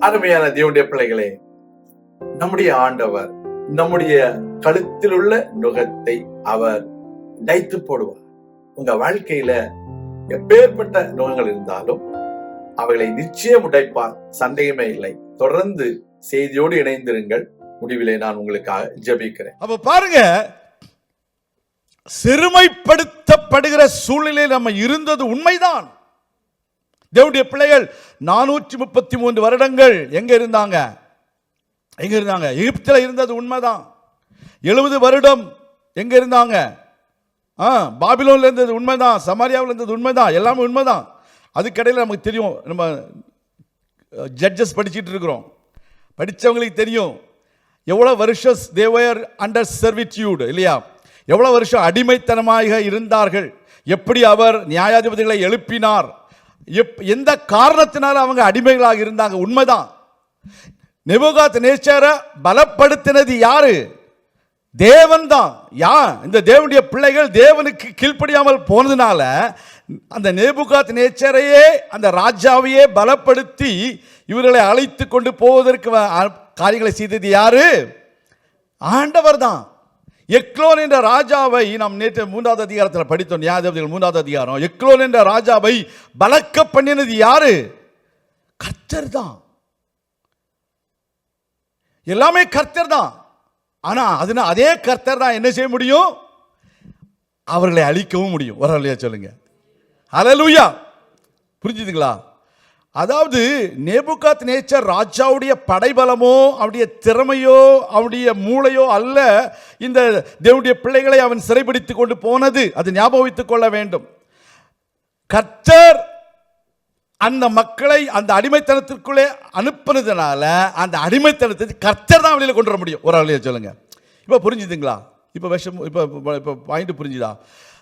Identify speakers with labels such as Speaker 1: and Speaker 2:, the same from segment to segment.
Speaker 1: அருமையான தேவனுடைய பிள்ளைகளே நம்முடைய ஆண்டவர் நம்முடைய கழுத்தில் உள்ள நுகத்தை அவர் டைத்து போடுவார். உங்க வாழ்க்கையில எப்பேற்பட்ட நுகங்கள் இருந்தாலும் அவைகளை நிச்சயம் உடைப்பார். சந்தேகமே இல்லை. தொடர்ந்து செய்தியோடு இணைந்திருங்கள். முடிவிலே நான் உங்களுக்காக ஜெபிக்கிறேன்.
Speaker 2: அப்ப பாருங்க சிறுமைப்படுத்தப்படுகிற சூழ்நிலையில் நம்ம இருந்தது உண்மைதான். தேவனுடைய பிள்ளைகள் நானூற்றி முப்பத்தி மூன்று வருடங்கள் எங்கே இருந்தாங்க? எங்கே இருந்தாங்க? எகிப்தில் இருந்தது உண்மைதான். எழுபது வருடம் எங்கே இருந்தாங்க? ஆ பாபிலோனில் இருந்தது உண்மைதான். சமாரியாவில் இருந்தது உண்மைதான். எல்லாமே உண்மைதான். அதுக்கடையில் நமக்கு தெரியும். நம்ம ஜட்ஜஸ் படிச்சுட்டு இருக்கிறோம். படித்தவங்களுக்கு தெரியும். எவ்வளோ வருஷம் தேவர் அண்டர் சர்விட்யூடு இல்லையா? எவ்வளோ வருஷம் அடிமைத்தனமாக இருந்தார்கள்? எப்படி அவர் நியாயாதிபதிகளை எழுப்பினார்? எப் எந்த காரணத்தினால அவங்க அடிமைகளாக இருந்தாங்க? உண்மைதான். நெபுகாத் நேச்சரை பலப்படுத்தினது யாரு? தேவன் தான் யா இந்த தேவனுடைய பிள்ளைகள் தேவனுக்கு கீழ்ப்படியாமல் போனதுனால அந்த நேபுகாத் நேச்சரையே அந்த ராஜாவையே பலப்படுத்தி இவர்களை அழைத்து கொண்டு போவதற்கு வ- காரியங்களை செய்தது யாரு? ஆண்டவர் தான் எக்லோன் என்ற ராஜாவை நாம் நேற்று மூன்றாவது அதிகாரத்தில் படித்தோம். நியாயாதிபதிகள் மூன்றாவது அதிகாரம். எக்லோன் என்ற ராஜாவை பலக்க பண்ணினது யாரு? கர்த்தர் தான் எல்லாமே கர்த்தர் தான் ஆனால் அதுனா அதே கர்த்தர் தான் என்ன செய்ய முடியும்? அவர்களை அழிக்கவும் முடியும். ஒரு இல்லையா சொல்லுங்க. அலலூயா புரிஞ்சுதுங்களா? அதாவது நேபுகாத் நேச்சர் ராஜாவுடைய படைபலமோ அவருடைய திறமையோ அவருடைய மூளையோ அல்ல இந்த தேவனுடைய பிள்ளைகளை அவன் சிறைபிடித்து கொண்டு போனது. அது ஞாபகம் வைத்துக் கொள்ள வேண்டும். கர்த்தர் அந்த மக்களை அந்த அடிமைத்தனத்திற்குள்ளே அனுப்புனதுனால அந்த அடிமைத்தனத்தை கர்த்தர் தான் வெளியில் கொண்டு வர முடியும். ஒரு வழியை சொல்லுங்க. இப்போ புரிஞ்சுதுங்களா? இப்போ விஷம் இப்போ இப்போ பாயிண்ட் புரிஞ்சுதா?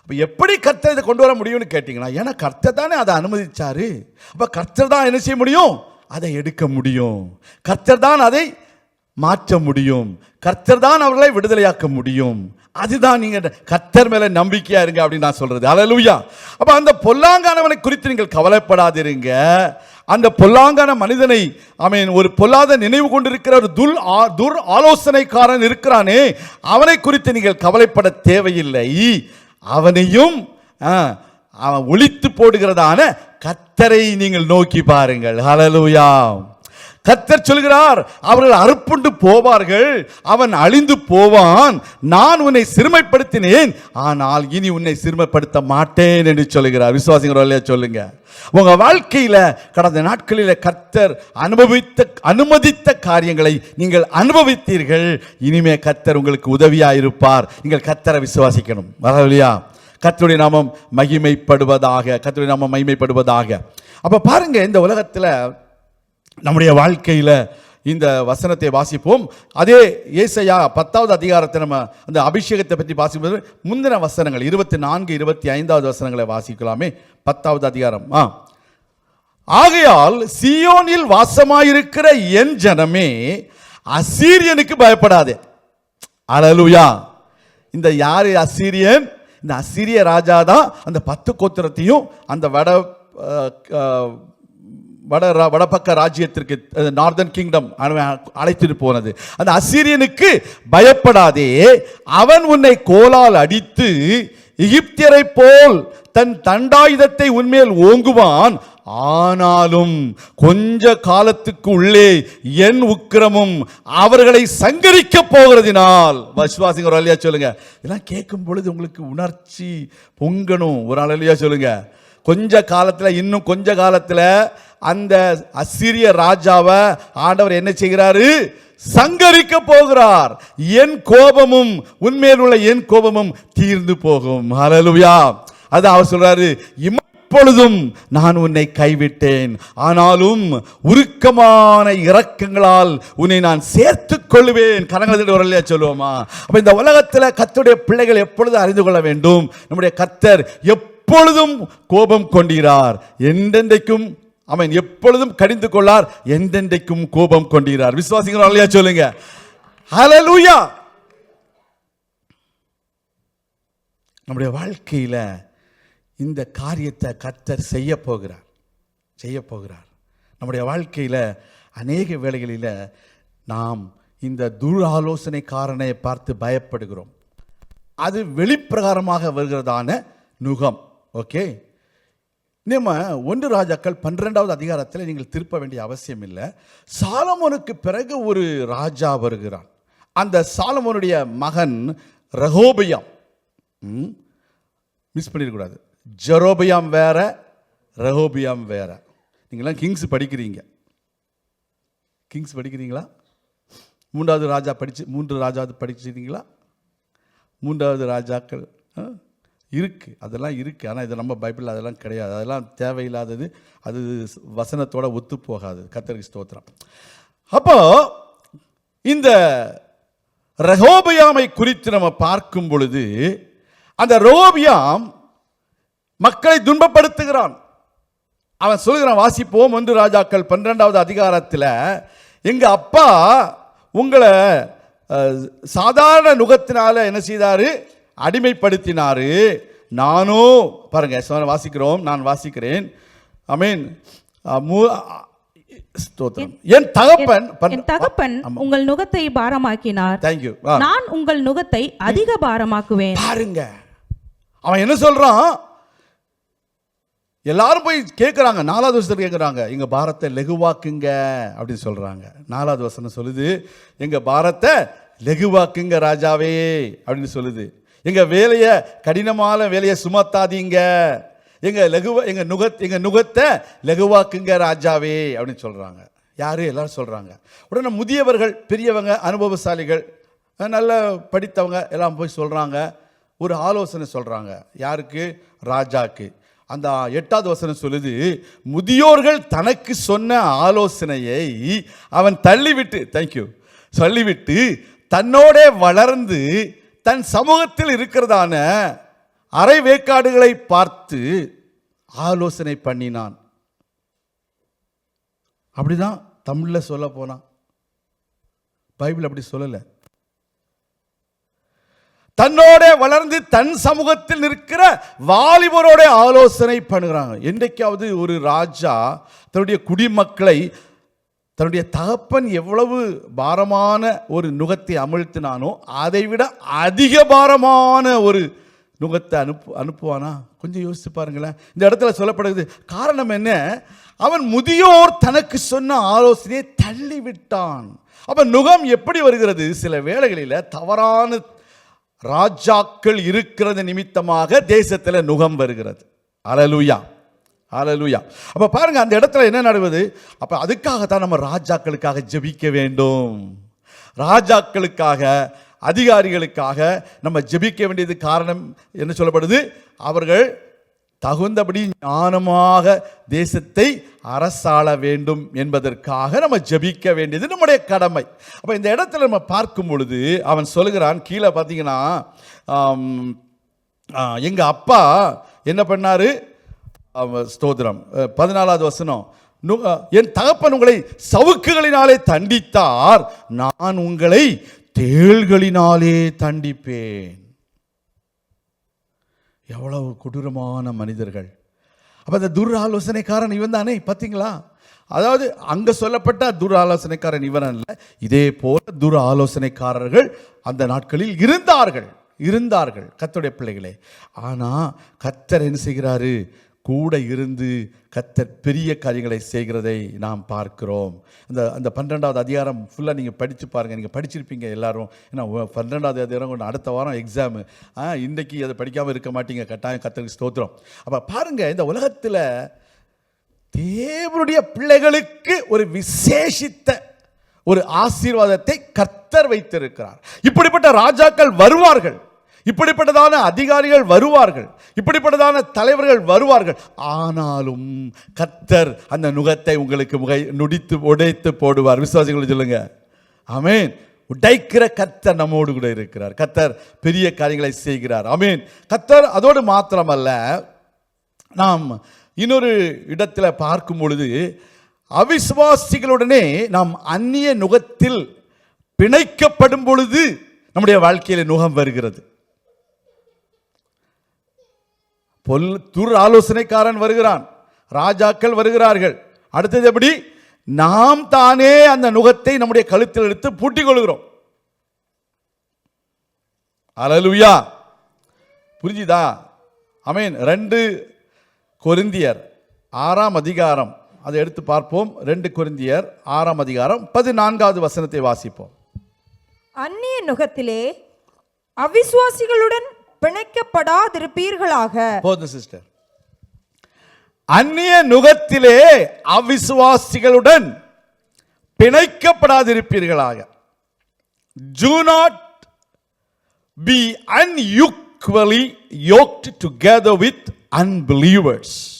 Speaker 2: இப்போ எப்படி கர்த்தர் இதை கொண்டு வர முடியும்னு கேட்டிங்கன்னா ஏன்னா கர்த்தர் தானே அதை அனுமதிச்சாரு. அப்போ கர்த்தர் தான் என்ன செய்ய முடியும்? அதை எடுக்க முடியும். கர்த்தர் தான் அதை மாற்ற முடியும். கர்த்தர் தான் அவர்களை விடுதலையாக்க முடியும். அதுதான் நீங்கள் கர்த்தர் மேலே நம்பிக்கையாக இருங்க அப்படின்னு நான் சொல்கிறது அலலுயா அப்போ அந்த பொல்லாங்கானவனை குறித்து நீங்கள் கவலைப்படாதிருங்க. அந்த பொல்லாங்கான மனிதனை அவன் ஒரு பொல்லாத நினைவு கொண்டிருக்கிற ஒரு துல் ஆ- துர் ஆலோசனைக்காரன் இருக்கிறானே. அவனை குறித்து நீங்கள் கவலைப்பட தேவையில்லை. அவனையும் அவன் ஒழித்து போடுகிறதான கத்தரை நீங்கள் நோக்கி பாருங்கள். ஹalleluya கத்தர் சொல்கிறார் அவர்கள் அறுப்புண்டு போவார்கள் அவன் அழிந்து போவான். நான் உன்னை சிறுமைப்படுத்தினேன் ஆனால் இனி உன்னை சிறுமைப்படுத்த மாட்டேன் என்று சொல்லுகிறார். விசுவாசிங்கிற சொல்லுங்க. உங்க வாழ்க்கையில கடந்த நாட்களில் கர்த்தர் அனுபவித்த அனுமதித்த காரியங்களை நீங்கள் அனுபவித்தீர்கள். இனிமே கர்த்தர் உங்களுக்கு உதவியா இருப்பார் நீங்கள் கர்த்தரை விசுவாசிக்கணும். வரலையா கத்துடைய நாமம் மகிமைப்படுவதாக கத்துடைய நாமம் மகிமைப்படுவதாக. அப்ப பாருங்க இந்த உலகத்துல நம்முடைய வாழ்க்கையில் இந்த வசனத்தை வாசிப்போம். அதே ஏசையா பத்தாவது அதிகாரத்தை நம்ம அந்த அபிஷேகத்தை பற்றி வாசிப்பது முந்தின வசனங்கள் இருபத்தி நான்கு இருபத்தி ஐந்தாவது வசனங்களை வாசிக்கலாமே. பத்தாவது அதிகாரம். ஆ. ஆகையால் சியோனில் வாசமாயிருக்கிற என் ஜனமே அசீரியனுக்கு பயப்படாதே. அழலுயா இந்த யாரு அசீரியன்? இந்த அசீரிய ராஜா தான் அந்த பத்து கோத்திரத்தையும் அந்த வட வட ரா- வடபக்க ராஜ்யத்திற்கு நார்தன் கிங்டம் அழைத்துட்டு போனது. அந்த அசீரியனுக்கு பயப்படாதே. அவன் உன்னை கோலால் அடித்து எகிப்தியரை போல் தன் தண்டாயுதத்தை உன்மேல் ஓங்குவான். ஆனாலும் கொஞ்ச காலத்துக்கு உள்ளே என் உக்கிரமும் அவர்களை சங்கரிக்க போகிறதினால். விசுவாசிங்க ஒரு அழியா சொல்லுங்க? இதெல்லாம் கேட்கும் பொழுது உங்களுக்கு உணர்ச்சி பொங்கணும். ஒரு அழியா சொல்லுங்க? கொஞ்ச காலத்துல இன்னும் கொஞ்ச காலத்துல அந்த அசிரிய ராஜாவை ஆண்டவர் என்ன செய்கிறாரு? சங்கரிக்க போகிறார். என் கோபமும் உன்மேல் உள்ள என் கோபமும் தீர்ந்து போகும். ஹalleluya அது அவர் சொல்றாரு இப்பொழுதும் நான் உன்னை கைவிட்டேன். ஆனாலும் உருக்கமான இரக்கங்களால் உன்னை நான் சேர்த்துக் கொள்வேன் கரங்களை வரலையா சொல்லுவோமா? அப்ப இந்த உலகத்துல கத்துடைய பிள்ளைகள் எப்பொழுது அறிந்து கொள்ள வேண்டும்? நம்முடைய கத்தர் எப் எப்பொழுதும் கோபம் கொண்டீரார். எந்தெந்தைக்கும் அவன் எப்பொழுதும் கடிந்து கொள்ளார். எந்தெந்தைக்கும் கோபம் கொண்டீரார். விசுவாசிகள் இல்லையா சொல்லுங்க. ஹலலூயா நம்முடைய வாழ்க்கையில் இந்த காரியத்தை கத்தர் செய்ய போகிறார். செய்ய போகிறார். நம்முடைய வாழ்க்கையில் அநேக வேளைகளில் நாம் இந்த துர் ஆலோசனைக்காரனை பார்த்து பயப்படுகிறோம். அது வெளிப்பிரகாரமாக வருகிறதான நுகம். ஓகே நம்ம ஒன்று ராஜாக்கள் பன்னிரெண்டாவது அதிகாரத்தில் நீங்கள் திருப்ப வேண்டிய அவசியம் இல்லை. சாலமோனுக்கு பிறகு ஒரு ராஜா வருகிறான். அந்த சாலமோனுடைய மகன் ரகோபியாம். ம், மிஸ் பண்ணிடக்கூடாது ஜெரோபியாம் வேற ரகோபியாம் வேற. நீங்களாம் கிங்ஸ் படிக்கிறீங்க. கிங்ஸ் படிக்கிறீங்களா? மூன்றாவது ராஜா படித்து மூன்று ராஜாவது படிச்சிருக்கீங்களா? மூன்றாவது ராஜாக்கள் இருக்குது அதெல்லாம் இருக்குது ஆனால் இது நம்ம பைபிள் அதெல்லாம் கிடையாது. அதெல்லாம் தேவையில்லாதது அது வசனத்தோட ஒத்து போகாது. கத்தருக்கு ஸ்தோத்திரம். அப்போ இந்த ரகோபியாமை குறித்து நம்ம பார்க்கும் பொழுது அந்த ரோபியாம் மக்களை துன்பப்படுத்துகிறான். அவன் சொல்கிறான் வாசிப்போம் ஒன்று ராஜாக்கள் பன்னிரெண்டாவது அதிகாரத்தில் எங்கள் அப்பா உங்களை சாதாரண நுகத்தினால என்ன செய்தார்? அடிமைப்படுத்தினாரு. நானும் பாருங்க வாசிக்கிறோம் நான் வாசிக்கிறேன். ஐ மீன் ஸ்தோத்திரம். என் தகப்பன்
Speaker 3: என் தகப்பன் உங்கள் நுகத்தை பாரமாக்கினார்.
Speaker 2: தேங்க்யூ
Speaker 3: நான் உங்கள் நுகத்தை அதிக பாரமாக்குவேன்.
Speaker 2: பாருங்க. அவன் என்ன சொல்றான்? எல்லாரும் போய் கேட்குறாங்க நாலாவது வருஷத்துல கேட்குறாங்க எங்க பாரத்தை லெகுவாக்குங்க அப்படின்னு சொல்றாங்க. நாலாவது வசனம் சொல்லுது எங்க பாரத்தை லெகுவாக்குங்க ராஜாவே அப்படின்னு சொல்லுது. எங்கள் வேலையை கடினமான வேலையை சுமத்தாதீங்க. எங்கள் லகுவ எங்கள் நுகத் எங்கள் நுகத்தை லெகுவாக்குங்க ராஜாவே அப்படின்னு சொல்கிறாங்க யார்? எல்லாரும் சொல்கிறாங்க உடனே முதியவர்கள் பெரியவங்க அனுபவசாலிகள் நல்ல படித்தவங்க எல்லாம் போய் சொல்கிறாங்க ஒரு ஆலோசனை சொல்கிறாங்க யாருக்கு? ராஜாக்கு. அந்த எட்டாவது வசனம் சொல்லுது முதியோர்கள் தனக்கு சொன்ன ஆலோசனையை அவன் தள்ளிவிட்டு தேங்க்யூ சொல்லிவிட்டு தன்னோட வளர்ந்து தன் சமூகத்தில் இருக்கிறதான அரை வேக்காடுகளை பார்த்து ஆலோசனை பண்ணினான். அப்படிதான் தமிழ்ல சொல்ல போனான். பைபிள் அப்படி சொல்லலை. தன்னோட வளர்ந்து தன் சமூகத்தில் நிற்கிற வாலிபரோட ஆலோசனை பண்ணுகிறாங்க. என்றைக்காவது ஒரு ராஜா தன்னுடைய குடிமக்களை தன்னுடைய தகப்பன் எவ்வளவு பாரமான ஒரு நுகத்தை அமிழ்த்தினானோ அதை விட அதிக பாரமான ஒரு நுகத்தை அனுப்பு அனுப்புவானா? கொஞ்சம் யோசித்து பாருங்களேன். இந்த இடத்துல சொல்லப்படுது காரணம் என்ன? அவன் முதியோர் தனக்கு சொன்ன ஆலோசனையை தள்ளிவிட்டான். அப்ப நுகம் எப்படி வருகிறது? சில வேளைகளில் தவறான ராஜாக்கள் இருக்கிறது நிமித்தமாக தேசத்தில் நுகம் வருகிறது. அலலுயா. ஆலலூயா அப்போ பாருங்கள் அந்த இடத்துல என்ன நடக்குது? அப்போ அதுக்காகத்தான் நம்ம ராஜாக்களுக்காக ஜெபிக்க வேண்டும். ராஜாக்களுக்காக அதிகாரிகளுக்காக நம்ம ஜெபிக்க வேண்டியது காரணம் என்ன சொல்லப்படுது? அவர்கள் தகுந்தபடி ஞானமாக தேசத்தை அரசாள வேண்டும் என்பதற்காக நம்ம ஜெபிக்க வேண்டியது நம்முடைய கடமை. அப்போ இந்த இடத்துல நம்ம பார்க்கும் பொழுது அவன் சொல்லுகிறான் கீழே பார்த்தீங்கன்னா எங்கள் அப்பா என்ன பண்ணார்? ஸ்தோத்திரம். பதினாலாவது வசனம். என் தகப்பன் உங்களை சவுக்குகளினாலே தண்டித்தார். நான் உங்களை தேள்களினாலே தண்டிப்பேன். எவ்வளவு கொடூரமான மனிதர்கள். அப்ப அந்த துர் ஆலோசனைக்காரன் இவன் தானே பார்த்தீங்களா அதாவது அங்க சொல்லப்பட்ட துர் ஆலோசனைக்காரன் இவன் அல்ல. இதே போல துர் ஆலோசனைக்காரர்கள் அந்த நாட்களில் இருந்தார்கள். இருந்தார்கள் கத்துடைய பிள்ளைகளே. ஆனா கத்தர் என்ன செய்கிறாரு? கூட இருந்து கத்தர் பெரிய காரியங்களை செய்கிறதை நாம் பார்க்கிறோம். அந்த அந்த பன்னிரெண்டாவது அதிகாரம் ஃபுல்லாக நீங்கள் படித்து பாருங்கள் நீங்கள் படிச்சிருப்பீங்க எல்லாரும். ஏன்னா பன்னெண்டாவது அதிகாரம் கொண்டு அடுத்த வாரம் எக்ஸாமு ஆ இன்றைக்கி அதை படிக்காமல் இருக்க மாட்டீங்க. கட்டாயம் கத்தருக்கு ஸ்தோத்திரம். அப்போ பாருங்கள் இந்த உலகத்தில் தேவனுடைய பிள்ளைகளுக்கு ஒரு விசேஷித்த ஒரு ஆசீர்வாதத்தை கர்த்தர் வைத்திருக்கிறார். இப்படிப்பட்ட ராஜாக்கள் வருவார்கள். இப்படிப்பட்டதான அதிகாரிகள் வருவார்கள். இப்படிப்பட்டதான தலைவர்கள் வருவார்கள். ஆனாலும் கத்தர் அந்த நுகத்தை உங்களுக்கு முகை நுடித்து உடைத்து போடுவார். விசுவாசிகள் சொல்லுங்க. அமேன் உடைக்கிற கத்தர் நம்மோடு கூட இருக்கிறார். கத்தர் பெரிய காரியங்களை செய்கிறார். அமீன் கத்தர் அதோடு மாத்திரமல்ல நாம் இன்னொரு இடத்துல பார்க்கும் பொழுது அவிசுவாசிகளுடனே நாம் அந்நிய நுகத்தில் பிணைக்கப்படும் பொழுது நம்முடைய வாழ்க்கையில் நுகம் வருகிறது. பொல் துர் ஆலோசனைக்காரன் வருகிறான். ராஜாக்கள் வருகிறார்கள். அடுத்தது எப்படி? நாம் தானே அந்த நுகத்தை நம்முடைய கழுத்தில் எடுத்து பூட்டிக் கொள்கிறோம் அலலுயா. புரிஞ்சுதா? அமீன். ரெண்டு கொருந்தியர் ஆறாம் அதிகாரம். அதை எடுத்து பார்ப்போம். ரெண்டு கொருந்தியர் ஆறாம் அதிகாரம் பதினான்காவது வசனத்தை வாசிப்போம்.
Speaker 4: அந்நிய நுகத்திலே அவிசுவாசிகளுடன் பிணைக்கப்படாதிருப்பீர்களாக.
Speaker 2: போதும் சிஸ்டர் அந்நிய நுகத்திலே அவிசுவாசிகளுடன் பிணைக்கப்படாதிருப்பீர்களாக. Do not be unequally yoked together with unbelievers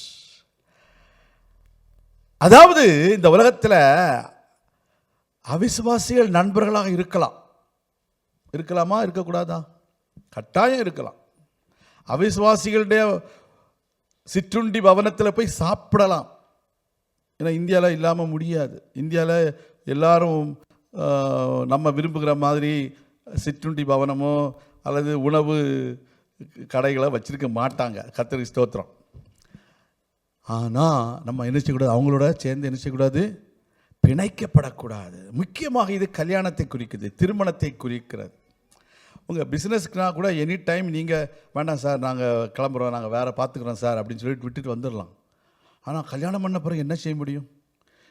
Speaker 2: அதாவது இந்த உலகத்தில் அவிசுவாசிகள் நண்பர்களாக இருக்கலாம். இருக்கலாமா? இருக்கக்கூடாதா? கட்டாயம் இருக்கலாம். அவிசுவாசிகளுடைய சிற்றுண்டி பவனத்தில் போய் சாப்பிடலாம். ஏன்னா இந்தியாவில் இல்லாமல் முடியாது. இந்தியாவில் எல்லாரும் நம்ம விரும்புகிற மாதிரி சிற்றுண்டி பவனமோ அல்லது உணவு கடைகளை வச்சிருக்க மாட்டாங்க. கத்தரி ஸ்தோத்திரம். ஆனால் நம்ம என்ன செய்யக்கூடாது? அவங்களோட சேர்ந்து என்ன செய்யக்கூடாது? பிணைக்கப்படக்கூடாது. முக்கியமாக இது கல்யாணத்தை குறிக்குது திருமணத்தை குறிக்கிறது. உங்கள் பிஸ்னஸ்க்குனா கூட எனி டைம் நீங்கள் வேண்டாம் சார் நாங்கள் கிளம்புறோம் நாங்கள் வேறு பார்த்துக்குறோம் சார் அப்படின்னு சொல்லிட்டு விட்டுட்டு வந்துடலாம். ஆனால் கல்யாணம் பண்ண பிறகு என்ன செய்ய முடியும்?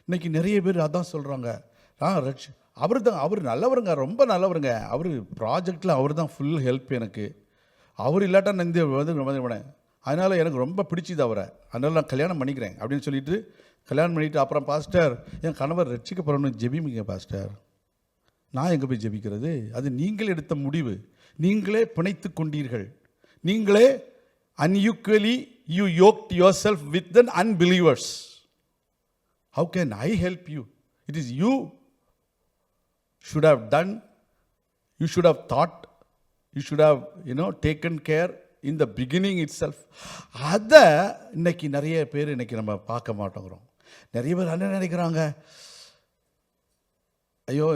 Speaker 2: இன்றைக்கி நிறைய பேர் அதான் சொல்கிறாங்க ஆ ரட்ச அவர் தான் அவர் நல்லவருங்க ரொம்ப நல்லவருங்க. அவர் ப்ராஜெக்டில் அவர் தான் ஃபுல் ஹெல்ப் எனக்கு. அவர் இல்லாட்டா நான் இந்த வந்து அதனால் எனக்கு ரொம்ப பிடிச்சிது அவரை. அதனால் நான் கல்யாணம் பண்ணிக்கிறேன் அப்படின்னு சொல்லிட்டு கல்யாணம் பண்ணிவிட்டு அப்புறம் பாஸ்டர் என் கணவர் ரட்சிக்கப்படணும் ஜெபிமிங்க பாஸ்டர் நான் எங்கே போய் ஜெபிக்கிறது? அது நீங்கள் எடுத்த முடிவு. நீங்களே பிணைத்து கொண்டீர்கள். நீங்களே unequally you yoked yourself with the unbelievers how can I help you it is you should have done you should have that you should have you know taken care in the beginning itself அதை இன்னைக்கு நிறைய பேர் இன்னைக்கு நம்ம பார்க்க மாட்டோங்கிறோம். நிறைய பேர் என்ன நினைக்கிறாங்க ஐயோ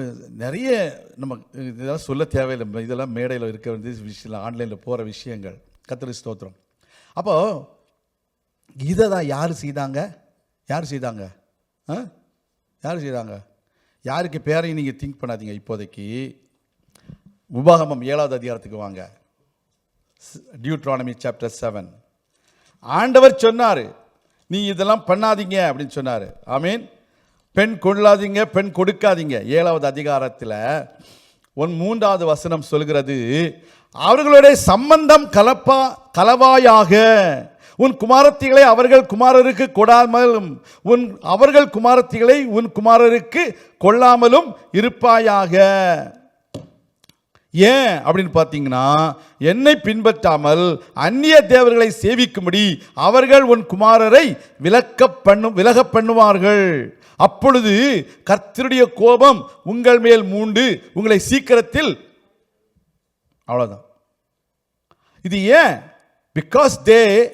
Speaker 2: நிறைய நம்ம இதெல்லாம் சொல்ல தேவையில்லை. இதெல்லாம் மேடையில் இருக்க வேண்டிய விஷயம் ஆன்லைனில் போகிற விஷயங்கள். கத்திரி ஸ்தோத்திரம். அப்போது இதை தான் யார் செய்தாங்க? யார் செய்தாங்க? ஆ? யார் செய்தாங்க? யாருக்கு பேரையும் நீங்கள் திங்க் பண்ணாதீங்க இப்போதைக்கு. உபாகமம் ஏழாவது அதிகாரத்துக்கு வாங்க. டியூட்ரானமி சாப்டர் செவன் ஆண்டவர் சொன்னார் நீ இதெல்லாம் பண்ணாதீங்க அப்படின்னு சொன்னார். ஐ மீன் பெண் கொள்ளாதீங்க பெண் கொடுக்காதீங்க. ஏழாவது அதிகாரத்தில் ஒன் மூன்றாவது வசனம் சொல்கிறது அவர்களுடைய சம்பந்தம் கலப்பா கலவாயாக. உன் குமாரத்திகளை அவர்கள் குமாரருக்கு கொடாமலும் உன் அவர்கள் குமாரத்திகளை உன் குமாரருக்கு கொள்ளாமலும் இருப்பாயாக. ஏன் அப்படின்னு பார்த்தீங்கன்னா என்னை பின்பற்றாமல் அந்நிய தேவர்களை சேவிக்கும்படி அவர்கள் உன் குமாரரை விலக்க பண்ணும் விலக பண்ணுவார்கள். அப்பொழுது கர்த்தருடைய கோபம் உங்கள் மேல் மூண்டு உங்களை சீக்கிரத்தில் அவ்வளோதான் இது ஏன்? Because they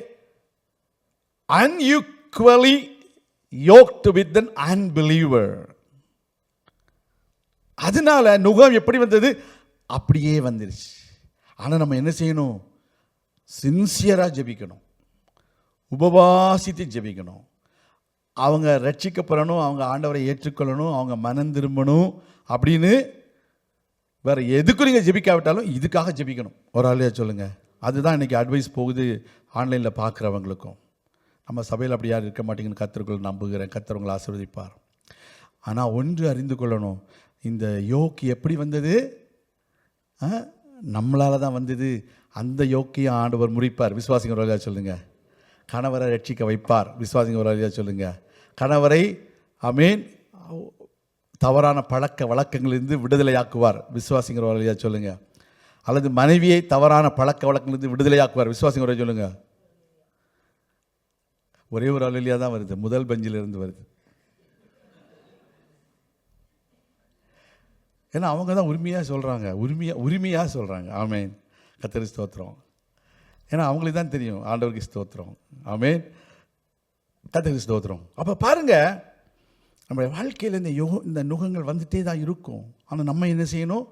Speaker 2: unequally yoked with an unbeliever அதனால நுகம் எப்படி வந்தது? அப்படியே வந்துருச்சு. ஆனால் நம்ம என்ன செய்யணும்? சின்சியராக ஜெபிக்கணும். உபவாசித்து ஜெபிக்கணும். அவங்க ரட்சிக்கப்படணும் அவங்க ஆண்டவரை ஏற்றுக்கொள்ளணும் அவங்க மனம் திரும்பணும் அப்படின்னு வேற எதுக்கும் நீங்கள் ஜெபிக்காவிட்டாலும் இதுக்காக ஜெபிக்கணும். ஒரு ஆளையா சொல்லுங்க. அதுதான் இன்றைக்கி அட்வைஸ் போகுது ஆன்லைனில் பார்க்குறவங்களுக்கும். நம்ம சபையில் அப்படி யாரும் இருக்க மாட்டேங்கன்னு கத்தருக்குள் நம்புகிறேன். கத்தர் ஆசீர்வதிப்பார். ஆனால் ஒன்று அறிந்து கொள்ளணும். இந்த யோக்கு எப்படி வந்தது? நம்மளால தான் வந்தது. அந்த யோக்கியை ஆண்டவர் முறிப்பார். விசுவாசிங்க ஒரு வழியாக சொல்லுங்கள் கணவரை ரட்சிக்க வைப்பார். விசுவாசிங்க ஒரு வழியாக சொல்லுங்கள் கணவரை அமீன் தவறான பழக்க வழக்கங்களிலிருந்து விடுதலையாக்குவார். விசுவாசிங்கிற வழியாக சொல்லுங்கள் அல்லது மனைவியை தவறான பழக்க வழக்கங்களிலிருந்து விடுதலையாக்குவார். விசுவாசிங்கிற சொல்லுங்கள் ஒரே ஒரு அலுவலியாக தான் வருது. முதல் பெஞ்சிலிருந்து வருது. ஏன்னா அவங்க தான் உரிமையாக சொல்கிறாங்க உரிமையாக உரிமையாக சொல்கிறாங்க ஆமேன். கத்தரி ஸ்தோத்திரம். ஏன்னா அவங்களுக்கு தான் தெரியும். ஆண்டவருக்கு ஸ்தோத்திரம். ஆமேன். கத்தரி ஸ்தோத்திரம் அப்போ பாருங்க நம்முடைய வாழ்க்கையில் இந்த யுகம் இந்த நுகங்கள் வந்துட்டே தான் இருக்கும். ஆனால் நம்ம என்ன செய்யணும்?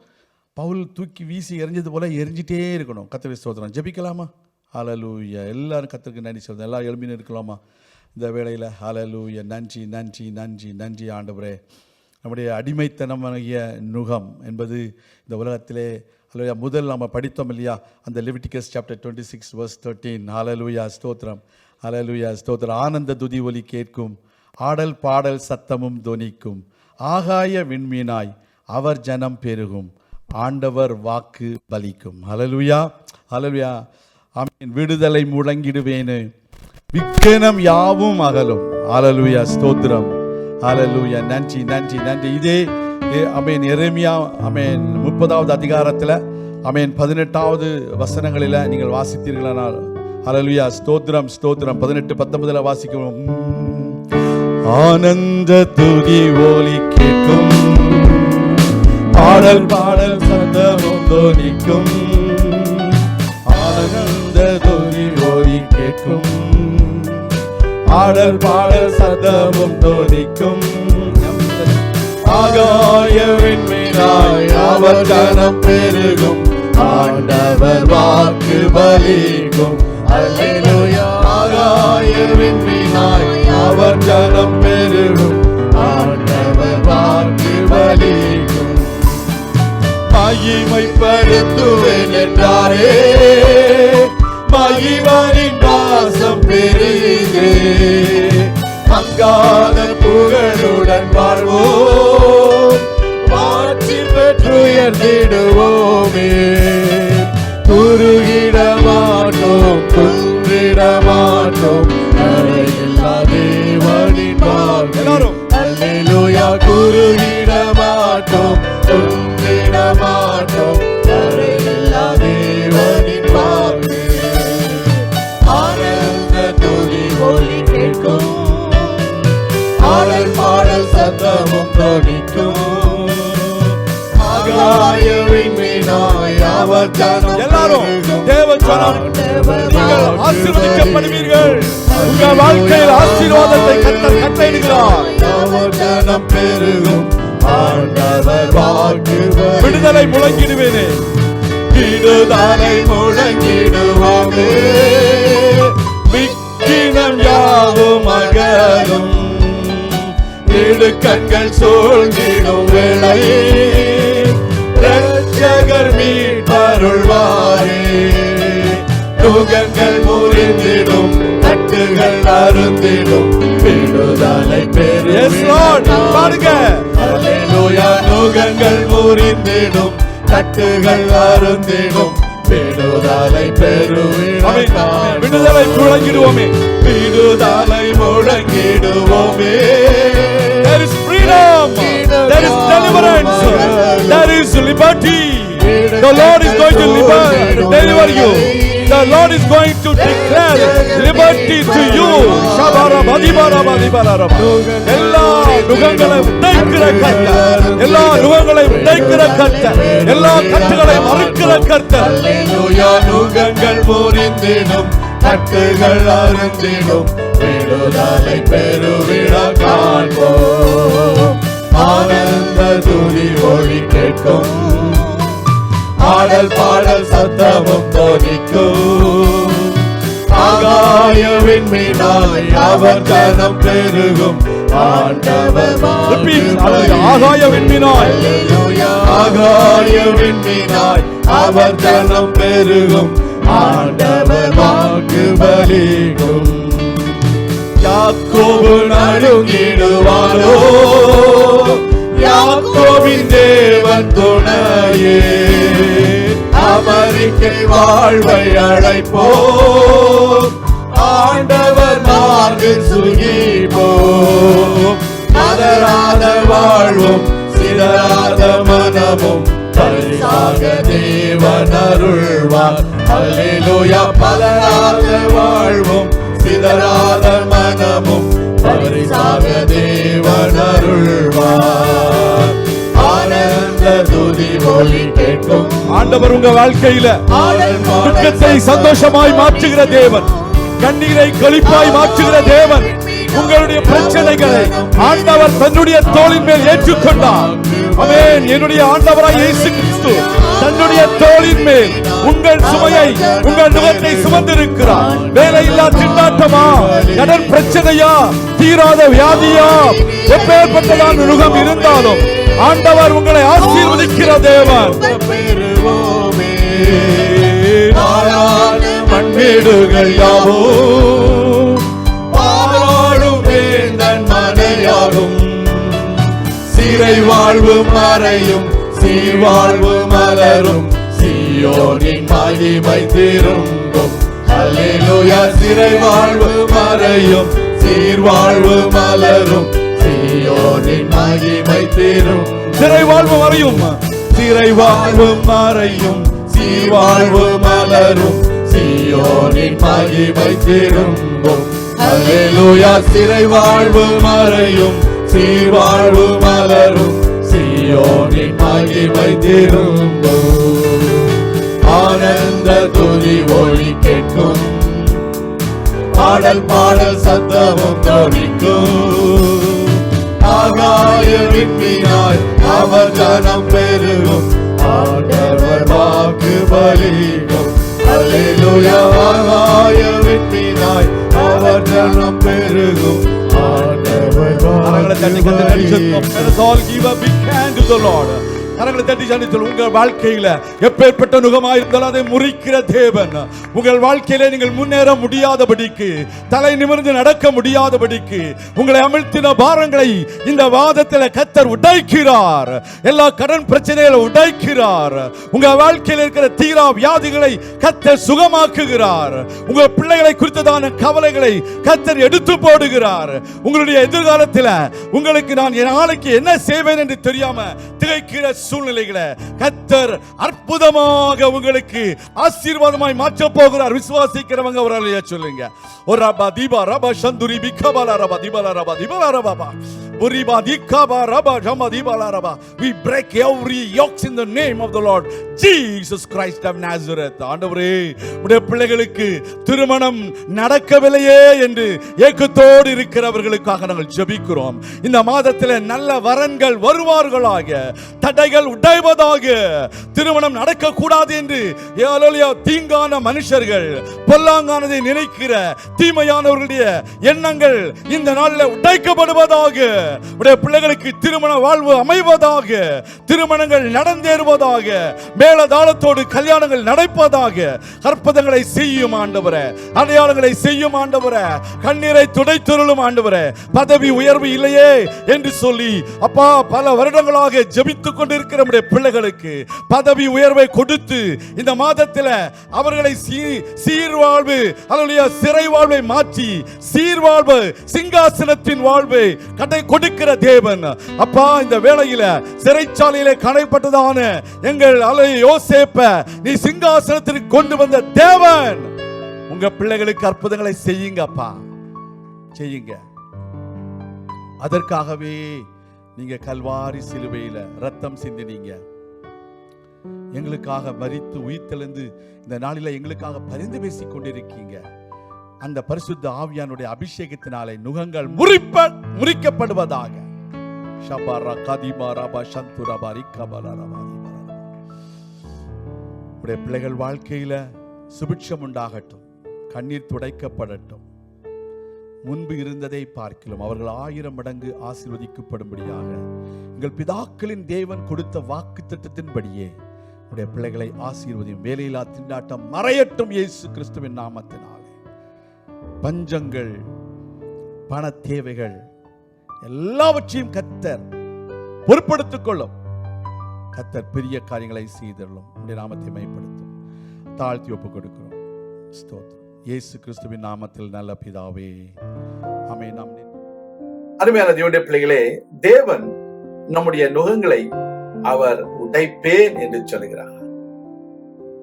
Speaker 2: பவுல் தூக்கி வீசி எரிஞ்சது போல் எரிஞ்சிட்டே இருக்கணும். கத்திரி ஸ்தோத்திரம். ஜெபிக்கலாமா? ஹalleluya எல்லாரும் கத்தருக்கு நன்றி சொல்றேன் எல்லாரும் எழுப்பின்னு இருக்கலாமா?
Speaker 5: இந்த வேளையில் ஹalleluya நன்றி நன்றி நன்றி நன்றி ஆண்டவரே. நம்முடைய அடிமைத்தனமாகிய நுகம் என்பது இந்த உலகத்திலே அல்லையா முதல் நம்ம படித்தோம் இல்லையா? அந்த Leviticus chapter twenty six verse thirteen ஹalleluya ஸ்தோத்திரம். அலலுயா ஸ்தோத்திரம். ஆனந்த துதி ஒலி கேட்கும். ஆடல் பாடல் சத்தமும் துணிக்கும் ஆகாய விண்மீனாய் அவர் ஜனம் பெருகும். ஆண்டவர் வாக்கு பலிக்கும். அலலுயா அலலுயா அமீன் விடுதலை முழங்கிடுவேனு. விக்கனம் யாவும் அகலும். அலலுயா ஸ்தோத்திரம். அலலுயா நன்றி நன்றி நன்றி. இதே அமீன் ஆமென். எரேமியா முப்பதாவது அதிகாரத்தில் அமேன் பதினெட்டாவது வசனங்களில் நீங்கள் வாசித்தீர்களானால் அலலுயா ஸ்தோத்ரம் ஸ்தோத்ரம் பதினெட்டு பத்தொன்பதுல வாசிக்கிறோம் ஆனந்த துதி ஒலி கேட்கும். பாடல் பாடல் சத்தமும் தோனிக்கும் ஆனந்த துதி ஒலி கேட்கும். பாடல் பாடல் சத்தமும் தோனிக்கும் ஆகாய விண்மீனாய் அவர் கனம் பெருகும். ஆண்டவர் வாக்கு பலிக்கும். அல்லேலூயா ஆகாய விண்மீனாய் அவர் கனம் பெருகும் ஆண்டவர் வாக்கு பலிக்கும் மகிமைப்படுத்துவேன் என்றாரே மகிமனின் பாசம் பெரிதே மங்காத புகழுடன் வாழ்வோம் மாற்றி எல்லாரும்
Speaker 2: தேவ ஜனம் நீங்கள் ஆசீர்வதிக்கப்படுவீர்கள். உங்கள் வாழ்க்கையில் ஆசீர்வாதத்தை கத்தர் கட்டளையிடுகிறார்.
Speaker 5: அவர் பெருகும்
Speaker 2: விடுதலை முழங்கிடுவேனே.
Speaker 5: விடுதலை முழங்கிடுவோமே விக்கினம் யாவும் அகலும். இடுக்கண்கள் சூழ்ந்திடும் வேளை ரட்சகர் மீட்பருள்வாரே நுகங்கள் முறிந்திடும் கட்டுகள் அருந்திடும் விடுதலை. அல்லேலூயா நுகங்கள் முறிந்திடும் கட்டுகள் அருந்திடும் விடுதலை பெருவிட
Speaker 2: ஆமென். விடுதலை முழங்கிடுவோமே
Speaker 5: விடுதலை முழங்கிடுவோமே
Speaker 2: There is freedom. There is deliverance. There is liberty. The Lord is going to liber- deliver you. The Lord is going to declare liberty to you. Shabara badibara badibara raba. எல்லா நுகங்களை உடைக்கிற கர்த்தர் எல்லா நுகங்களை உடைக்கிற கர்த்தர் எல்லா கட்டுகளை மறுக்கிற கர்த்தர்
Speaker 5: அல்லேலூயா நுகங்கள் முறிந்திடும் கட்டுகள் அருந்திடும் விடுதலை பெருவிட காண்போம் ஆனந்த துதி ஒளி கேட்கும் ஆடல் பாடல் சத்தமும் தோனிக்கும் ஆகாயவின் மீனாய் அவர் கனம் பெருகும் ஆண்டவர்
Speaker 2: Repeat. Hallelujah. ஆகாய விண்மீனாய்
Speaker 5: அல்லேலூயா. ஆகாய விண்மீனாய் அவர் ஜனம் பெருகும் ஆண்டவர் வாக்கு பலிக்கும் யாக்கோபு நடுங்கிடுவாரோ யாக்கோபின் தேவன் துணையே அமெரிக்கை வாழ்வை அழைப்போ ஆண்டவர் மார்பில் சுகிப்போ மலராத வாழ்வும் சிலராத மனமும் பரிசாக தேவன் அருள்வார். அல்லேலூயா பலராத வாழ்வும் சிதறாத மனமும் பரிசாக தேவன் அருள்வார். துதி ஒலி கேட்கும்.
Speaker 2: ஆண்டவர் உங்க வாழ்க்கையில துக்கத்தை சந்தோஷமாய் மாற்றுகிற தேவன். கண்ணீரை கழிப்பாய் மாற்றுகிற தேவன். உங்களுடைய பிரச்சனைகளை ஆண்டவர் தன்னுடைய தோளின் மேல் ஏற்றுக்கொண்டார். அமேன் என்னுடைய ஆண்டவராய் இயேசு கிறிஸ்து தன்னுடைய தோளின் மேல் உங்கள் சுமையை உங்கள் நுகத்தை சுமந்திருக்கிறார். வேலையில்லா திண்டாட்டமா? கடன் பிரச்சனையா? தீராத வியாதியா? எப்பேற்பட்டதான நுகம் இருந்தாலும் ஆண்டவர் உங்களை ஆசீர்வதிக்கிற தேவன்.
Speaker 5: பெறுவோமே. நாளான மண்வீடுகள் யாவோ பாராடும் வேந்தன் மனையாகும் சிறை வாழ்வு மறையும் சீர்வாழ்வு மலரும். சியோனின் மகிமை திரும்பும். அல்லேலூயா சிறை வாழ்வு மறையும் சீர்வாழ்வு மலரும். மகிமை திரும்பும்
Speaker 2: சிறை வாழ்வு வரையும்
Speaker 5: சிறை வாழ்வு மறையும். சீர்வாழ்வு மலரும். சியோனின் மகிமை திரும்பும் அல்லேலூயா சிறை வாழ்வு மறையும். சீர்வாழ்வு மலரும். சியோனின் மகிமை திரும்பும் ஆனந்த துதி ஒளி கேட்கும். பாடல் பாடல் சத்தமும் தொனிக்கும். ஆகாய விண்ணினாய் அவர் ஜனம் பெருகும் ஆண்டவர் வாக்கு பலிக்கும் அல்லேலூயா ஆகாய விண்ணினாய் அவர் ஜனம் பெருகும் ஆண்டவர்
Speaker 2: கரங்களை தட்டி
Speaker 5: வாக்கு
Speaker 2: கரங்களை தட்டி சொல்லுவோம்.
Speaker 5: பலிக்கும்
Speaker 2: Let us all give a big hand to the Lord. கரங்களை தட்டி சொல்லி. உங்கள் வாழ்க்கையில எப்பேற்பட்ட நுகமாக இருந்தாலும் அதை முறிக்கிற தேவன். உங்கள் வாழ்க்கையில நீங்கள் முன்னேற முடியாதபடிக்கு தலை நிமிர்ந்து நடக்க முடியாதபடிக்கு உங்களை அமிழ்த்தின பாரங்களை இந்த வாதத்தில் கத்தர் உடைக்கிறார். எல்லா கடன் பிரச்சனைகளை உடைக்கிறார். உங்க வாழ்க்கையில் இருக்கிற தீரா வியாதிகளை கத்தர் சுகமாக்குகிறார். உங்க பிள்ளைகளை குறித்ததான கவலைகளை கத்தர் எடுத்து போடுகிறார். உங்களுடைய எதிர்காலத்தில் உங்களுக்கு நான் என் நாளைக்கு என்ன செய்வேன் என்று தெரியாம திகைக்கிற சூழ்நிலைகளை கத்தர் அற்புதமாக உங்களுக்கு ஆசீர்வாதமாய் மாற்ற போகிறார். விசுவாசிக்கிறவங்க ஒரு அலையா சொல்லுங்க. ஒரு ரபா தீபா ரபா சந்துரி பிக்கபாலா ரபா தீபாலா ரபா Deepala ரபாபா Buriba dikaba raba jama dibala raba. We break every yokes in the name of the Lord. Jesus Christ of Nazareth. ஆண்டவரே உடைய பிள்ளைகளுக்கு திருமணம் நடக்கவில்லையே என்று ஏக்கத்தோடு இருக்கிறவர்களுக்காக நாங்கள் ஜெபிக்கிறோம். இந்த மாதத்தில் நல்ல வரன்கள் வருவார்களாக. தடைகள் உடைவதாக திருமணம் நடக்கக்கூடாது என்று தீங்கான மனுஷர்கள் பொல்லாங்கானதை நினைக்கிற தீமையானவர்களுடைய எண்ணங்கள் இந்த நாளில் உடைக்கப்படுவதாக உடைய பிள்ளைகளுக்கு திருமண வாழ்வு அமைவதாக திருமணங்கள் நடந்தேறுவதாக மேலதாளத்தோடு கல்யாணங்கள் நடப்பதாக அற்புதங்களை செய்யும் ஆண்டவர அடையாளங்களை செய்யும் ஆண்டவரை கண்ணீரை துடைத்துருளும் ஆண்டவர பதவி உயர்வு இல்லையே என்று சொல்லி அப்பா பல வருடங்களாக ஜெபித்துக் கொண்டிருக்கிற நம்முடைய பிள்ளைகளுக்கு பதவி உயர்வை கொடுத்து இந்த மாதத்தில் அவர்களை சீர்வாழ்வு அல்லது சிறை வாழ்வை மாற்றி சீர்வாழ்வு சிங்காசனத்தின் வாழ்வை கடை கொடுக்கிற தேவன். அப்பா இந்த வேளையில சிறைச்சாலையில கடைப்பட்டதான எங்கள் அலை யோசேப்ப நீ சிங்காசனத்திற்கு கொண்டு வந்த தேவன். உங்க பிள்ளைகளுக்கு அற்புதங்களை செய்யுங்க அப்பா செய்யுங்க. அதற்காகவே நீங்க கல்வாரி சிலுவையில ரத்தம் சிந்தினீங்க. எங்களுக்காக மறித்து உயிர்த்தெழுந்து இந்த நாளில எங்களுக்காக பரிந்து பேசி கொண்டிருக்கீங்க. அந்த பரிசுத்த ஆவியானுடைய அபிஷேகத்தினாலே நுகங்கள் முறிப்ப முறிக்கப்படுவதாக. ஷபாரா கதிமா ரபா சந்துரபா ரபா திபலா ரபா. உடைய பிள்ளைகள் வாழ்க்கையில சுபிட்சம் உண்டாகட்டும். கண்ணீர் துடைக்கப்படட்டும். முன்பு இருந்ததை பார்க்கலாம் அவர்கள் ஆயிரம் மடங்கு ஆசீர்வதிக்கப்படும்படியாக. எங்கள் பிதாக்களின் தேவன் கொடுத்த வாக்கு திட்டத்தின்படியே உடைய பிள்ளைகளை ஆசீர்வதியும் வேலையில்லா திண்டாட்டம் மறையட்டும் இயேசு கிறிஸ்துவின் நாமத்தினாலே. பஞ்சங்கள் பண தேவைகள் எல்லாவற்றையும் கத்தர் பொறுப்படுத்திக் கொள்ளும் கத்தர் பெரிய காரியங்களை செய்தருளும் உடைய நாமத்தை மேம்படுத்தும் தாழ்த்தி ஒப்புக் கொடுக்கிறோம் ஸ்தோத்திரம். இயேசு கிறிஸ்துவின் நாமத்தில் நல்ல பிதாவே. ஆமென் நாம்
Speaker 1: அருமையான தேவனுடைய பிள்ளைகளே தேவன் நம்முடைய நுகங்களை அவர் உடைப்பேன் என்று சொல்கிறார்.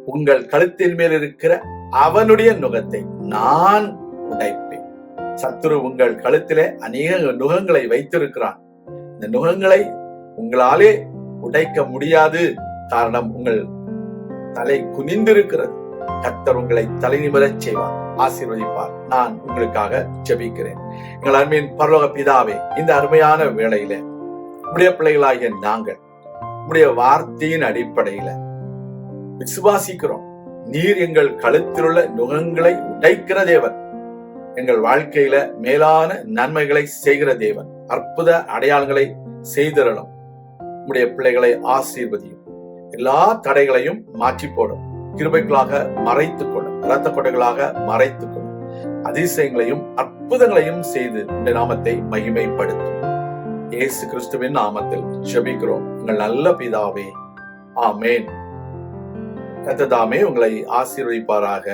Speaker 1: உங்கள் கழுத்தின் மேல் இருக்கிற அவனுடைய நுகத்தை நான் உடைப்பேன். சத்துரு உங்கள் கழுத்திலே அநேக நுகங்களை வைத்திருக்கிறான். இந்த நுகங்களை உங்களாலே உடைக்க முடியாது. காரணம் உங்கள் தலை குனிந்திருக்கிறது. கத்தர் உங்களை தலை நிமிரச் செய்வார் ஆசீர்வதிப்பார். நான் உங்களுக்காக ஜெபிக்கிறேன். எங்கள் அருமையின் பரலோக பிதாவே இந்த அருமையான வேளையில உடைய பிள்ளைகளாகிய நாங்கள் உடைய வார்த்தையின் அடிப்படையில விசுவாசிக்கிறோம். நீர் எங்கள் கழுத்தில் உள்ள நுகங்களை உடைக்கிற தேவன். எங்கள் வாழ்க்கையில மேலான நன்மைகளை செய்கிற தேவன். அற்புத அடையாளங்களை செய்திரணும் உடைய பிள்ளைகளை ஆசீர்வதியும். எல்லா தடைகளையும் மாற்றி போடும் கிருபைகளாக மறைத்துக் கொள்ளும் இரத்த கொடைகளாக மறைத்துக் கொள்ளும் அதிசயங்களையும் அற்புதங்களையும் செய்து இந்த நாமத்தை மகிமைப்படுத்தும். இயேசு கிறிஸ்துவின் நாமத்தில் செபிக்கிறோம் உங்கள் நல்ல பிதாவே ஆமேன். கத்ததாமே உங்களை ஆசீர்வதிப்பாராக.